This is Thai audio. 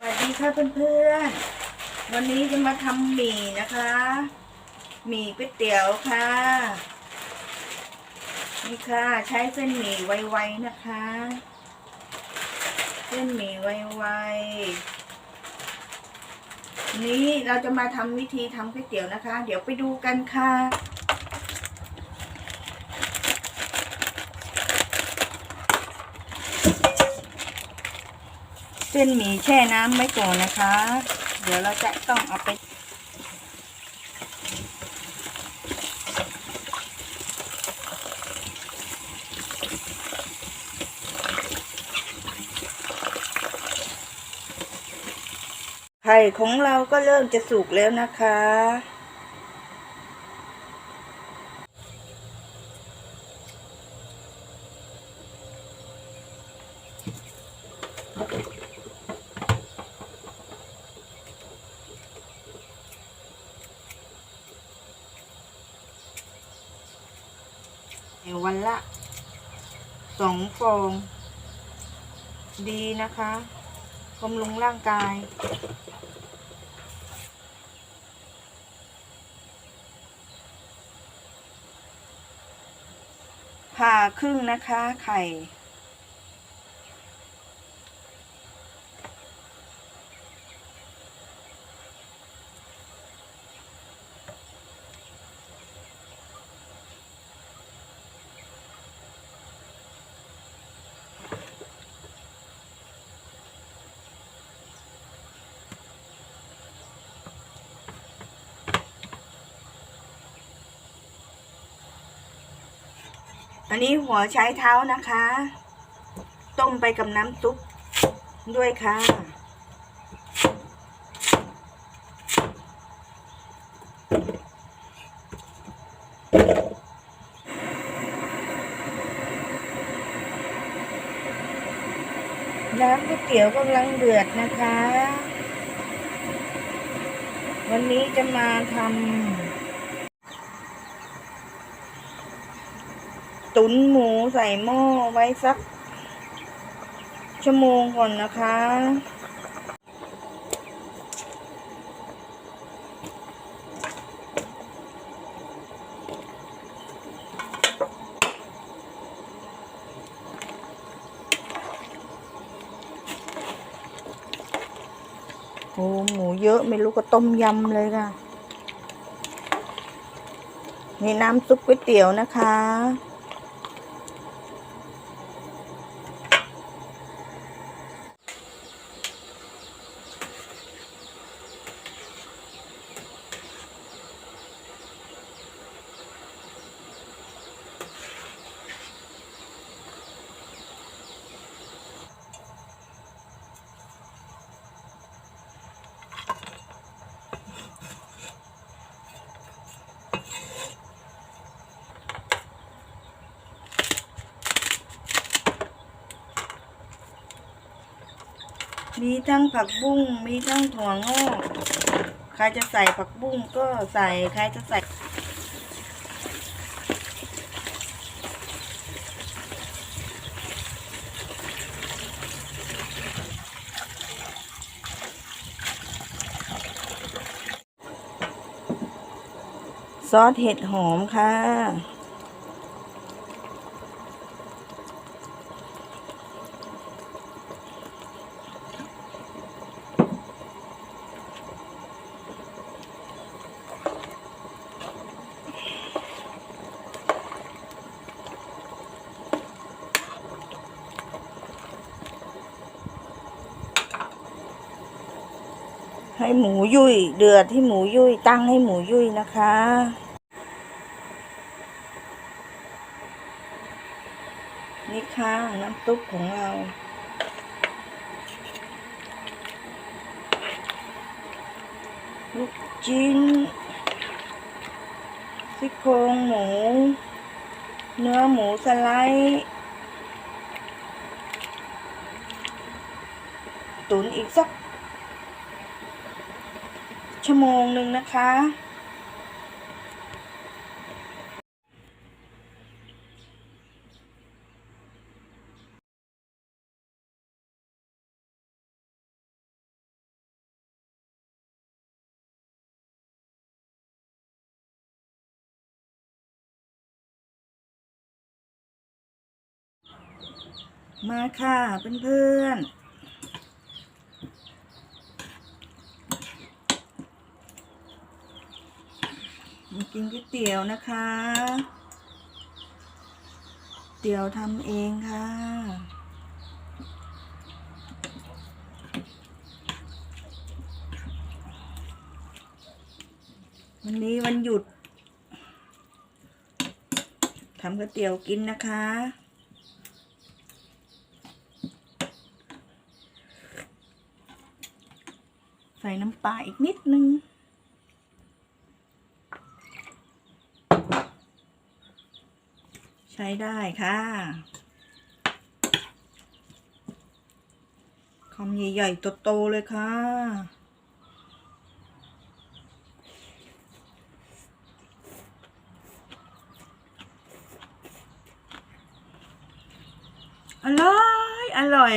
สวัสดีค่ะเพื่อนๆ วันนี้จะมาทำหมี่นะคะ หมี่ก๋วยเตี๋ยวค่ะ นี่ค่ะใช้เส้นหมี่ไวๆนะคะ เส้นหมี่ไวๆ นี้เราจะมาทำวิธีทำก๋วยเตี๋ยวนะคะ เดี๋ยวไปดูกันค่ะ ส้นหมี่แช่น้ำไว้ก่อนนะคะ เดี๋ยวเราจะต้องเอาไป ไข่ของเราก็เริ่มจะสุกแล้วนะคะ วันละสองฟอง ดีนะคะบำรุงร่างกายผ่าครึ่งนะคะไข่ อันนี้หัวใช้เท้านะคะ ต้มไปกับน้ำซุปด้วยค่ะ น้ำก๋วยเตี๋ยวกำลังเดือดนะคะ วันนี้จะมาทำ ตุ๋นหมูใส่หม้อไว้สัก ชั่วโมงก่อนนะคะ โอ้หมูเยอะไม่รู้ก็ต้มยำเลยค่ะนี่น้ำซุปก๋วยเตี๋ยวนะคะ มีทั้งผักบุ้ง มีทั้งถั่วงอก ใครจะใส่ผักบุ้งก็ใส่ ใครจะใส่ ซอสเห็ดหอมค่ะ ให้หมูยุ่ย เดือดที่หมูยุ่ยตั้งให้หมูยุ่ยนะคะ นี่ค่ะน้ำซุปของเราลูกชิ้นซี่โครงหมู เนื้อหมูสไลด์ตุ๋นอีกสัก ชั่วโมงหนึ่งนะคะ มาค่ะเพื่อนๆ มากินก๋วยเตี๋ยวนะคะ เตี๋ยวทำเองค่ะ วันนี้วันหยุดทำก๋วยเตี๋ยวกินนะคะใส่น้ำปลาอีกนิดนึง ใช้ได้ค่ะคำใหญ่ๆโตๆเลยค่ะ อร่อย อร่อย